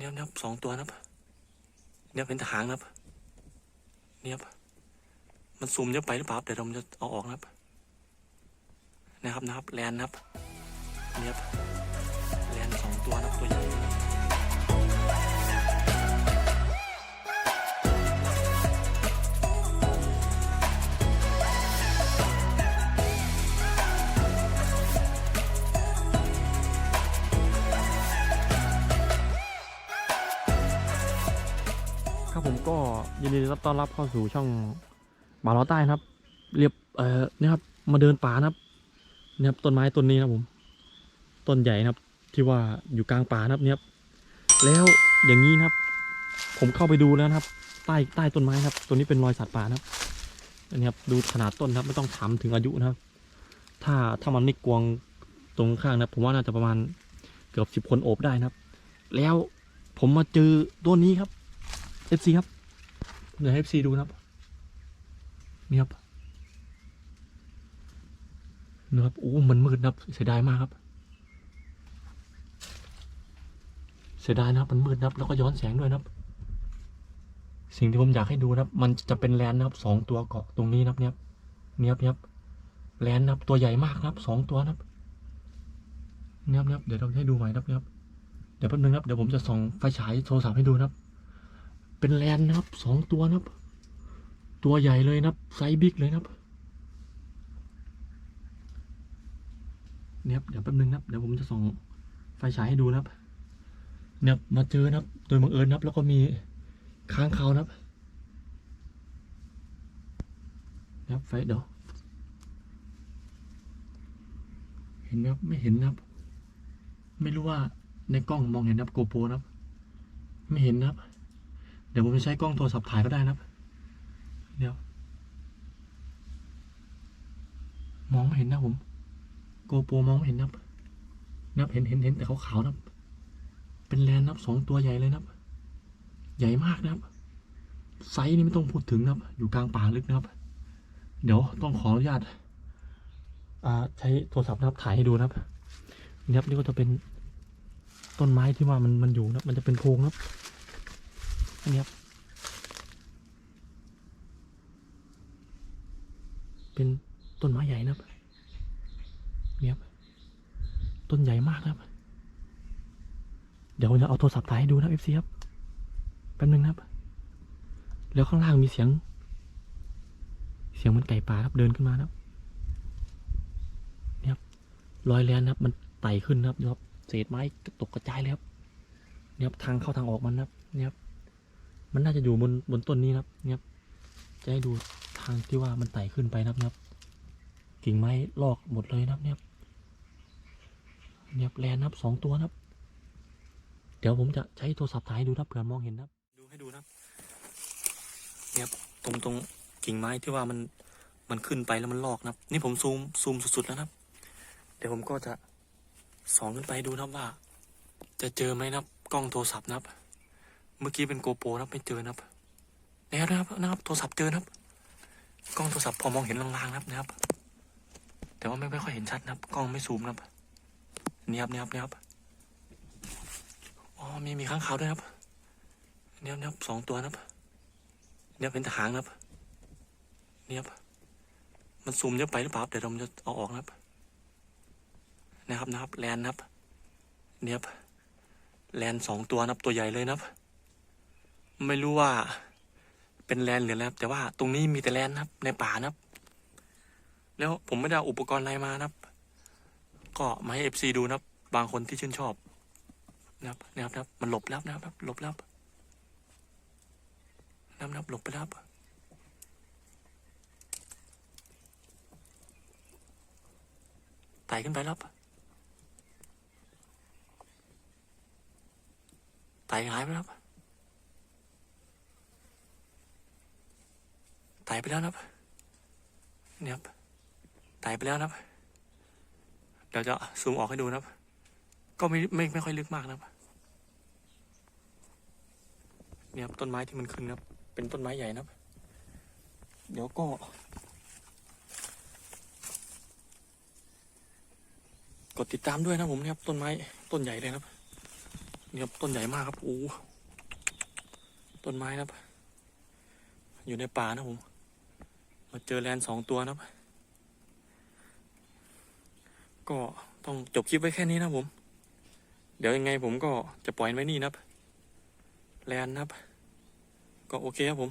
เนี่ยเนี่ยสองตัวนะครับเนี่ยเป็นทางนะครับเนี่ยครับมันซูมเยอะไปหรือเปล่าเดี๋ยวผมจะเอาออกนะครับ นะครับนะครับแลนนะครับเนี่ยครับแลนสองตัวนะครับตัวใหญ่ ครับผมก็ยินดีรับต้อนรับเข้าสู่ช่องบาล้อใต้นะครับ เรียบเอ่อเนี่ยครับมาเดินป่านะครับเนี่ยครับต้นไม้ต้นนี้นะผม ต้นใหญ่นะครับ ที่ว่าอยู่กลางป่านะครับเนี่ยแล้วอย่างนี้นะครับ ผมเข้าไปดูแล้วนะครับ ใต้ใต้ต้นไม้นะครับ ตัวนี้เป็นรอยสัตว์ป่านะครับอันนี้ครับดูขนาดต้นนะครับไม่ต้องถามถึงอายุนะครับ ถ้าถ้ามันไม่กวงตรงข้างนะผมว่าน่าจะประมาณเกือบสิบคนโอบได้นะครับ แล้วผมมาเจอตัวนี้ครับ FC ครับเดี๋ยวให้ FC ดูนะครับนี่ครับนะครับโอ้มันมืดนะครับเสียดายมากครับ เสียดายนะครับมันมืดนะครับแล้วก็ย้อนแสงด้วยนะครับ สิ่งที่ผมอยากให้ดูนะครับ มันจะเป็นแลนด์นะครับสองตัวเกาะตรงนี้นะครับเนี่ยครับเนี่ยครับเนี่ยแลนด์นะครับตัวใหญ่มากนะครับสองตัวนะครับเนี่ยครับเนี่ยเดี๋ยวเราให้ดูใหม่นะครับเนี่ยเดี๋ยวแป๊บนึงนะครับเดี๋ยวผมจะส่องไฟฉายโทรศัพท์ให้ดูนะครับ เป็นแลนด์นะครับสองตัวนะครับ ตัวใหญ่เลยนะครับ ไซส์บิ๊กเลยนะครับเนี่ยครับเดี๋ยวแป๊บนึงนะครับเดี๋ยวผมจะส่องไฟฉายให้ดูนะครับ เนี่ยครับมาเจอนะครับ โดยบังเอิญนะครับ แล้วก็มีค้างคาวนะครับนะครับไฟเดี๋ยวเห็นไหมครับไม่เห็นนะครับ ไม่รู้ว่าในกล้องมองเห็นนะครับโกโปรนะครับ ไม่เห็นนะครับ เดี๋ยวผมจะใช้กล้องโทรศัพท์ถ่ายก็ได้นะครับเดี๋ยว มองไม่เห็นนะผม โกโปรมองไม่เห็นนับนับเห็นเห็นเห็นแต่ขาวๆนับเป็นแลนนับสองตัวใหญ่เลยนับใหญ่มากนะครับ ไซส์นี่ไม่ต้องพูดถึงนะครับ อยู่กลางป่าลึกนะครับ เดี๋ยวต้องขออนุญาตใช้โทรศัพท์นะครับถ่ายให้ดูนะครับนี่ครับนี่ก็จะเป็นต้นไม้ที่ว่ามันมันอยู่นับมันจะเป็นโพรงนะครับ อันนี้ครับเป็นต้นไม้ใหญ่นะครับเนี่ยครับต้นใหญ่มากนะครับ เดี๋ยวผมจะเอาโทรศัพท์ถ่ายให้ดูนะครับ FC ครับแป๊บนึงนะครับ แล้วข้างล่างมีเสียง เสียงเหมันไก่ป่าครับเดินขึ้นมานะครับเนี่ยครับรอยแลนนะครับ มันไต่ขึ้นนะครับเนี่ยครับเศษไม้ตกกระจายเลยครับเนี่ยครับทางเข้าทางออกมันนะครับเนี่ยครับ มันน่าจะอยู่บนบนต้นนี้นะครับเนี่ยครับจะให้ดูทางที่ว่ามันไต่ขึ้นไปนะครับเนี่ยกิ่งไม้ลอกหมดเลยนะครับเนี่ยเนี่ยแลนนะครับสองตัวนะครับ เดี๋ยวผมจะใช้โทรศัพท์ถ่ายดูนะครับเผื่อมองเห็นนะครับดูให้ดูนะครับเนี่ยครับตรงตรงกิ่งไม้ที่ว่ามันมันขึ้นไปแล้วมันลอกนะครับ นี่ผมซูมซูมสุดๆแล้วนะครับเดี๋ยวผมก็จะส่องขึ้นไปดูนะครับว่า จะเจอไหมนะครับกล้องโทรศัพท์นะครับ เมื่อกี้เป็นโกโปรนะครับไม่เจอนะครับแล้วนะครับนะครับโทรศัพท์เจอนะครับ กล้องโทรศัพท์พอมองเห็นลางๆนะครับนะครับ แต่ว่าไม่ไม่ค่อยเห็นชัดนะครับ กล้องไม่ซูมนะครับนี่ครับนี่ครับนี่ครับอ๋อมีมีข้างขาวด้วยครับเนี่ยเนี่ยสองตัวนะครับเนี่ยเป็นหางนะครับเนี่ยครับมันซูมเยอะไปหรือเปล่าเดี๋ยวผมจะเอาออกนะครับ นะครับนะครับแลนนะครับเนี่ยครับแลนสองตัวนะครับตัวใหญ่เลยนะครับ ไม่รู้ว่าเป็นแลนหรืออะไรครับแต่ว่าตรงนี้มีแต่แลนครับ ในป่านะครับ แล้วผมไม่ได้อุปกรณ์อะไรมานะครับ ก็มาให้เอฟซีดูนะครับ บางคนที่ชื่นชอบนะครับนะครับนะครับมันหลบแล้วนะครับหลบแล้วนะครับนับหลบไปแล้วครับไต่ขึ้นไปแล้วครับไต่หายไปแล้ว ครับไปแล้วนะครับเนี่ยครับไต่ไปแล้วนะครับ เดี๋ยวจะซูมออกให้ดูนะครับ ก็ไม่ไม่ไม่ค่อยลึกมากนะครับเนี่ยครับต้นไม้ที่มันขึ้นนะครับ เป็นต้นไม้ใหญ่นะครับ เดี๋ยวก็ กดติดตามด้วยนะผมเนี่ยครับต้นไม้ต้นใหญ่เลยนะครับ เนี่ยครับต้นใหญ่มากครับโอ้ต้นไม้นะครับ อยู่ในป่านะผม มาเจอแลนสองตัวนะครับก็ต้องจบคลิปไว้แค่นี้นะผม เดี๋ยวยังไงผมก็จะปล่อยไว้นี่นะครับแลนนะครับก็โอเคครับผม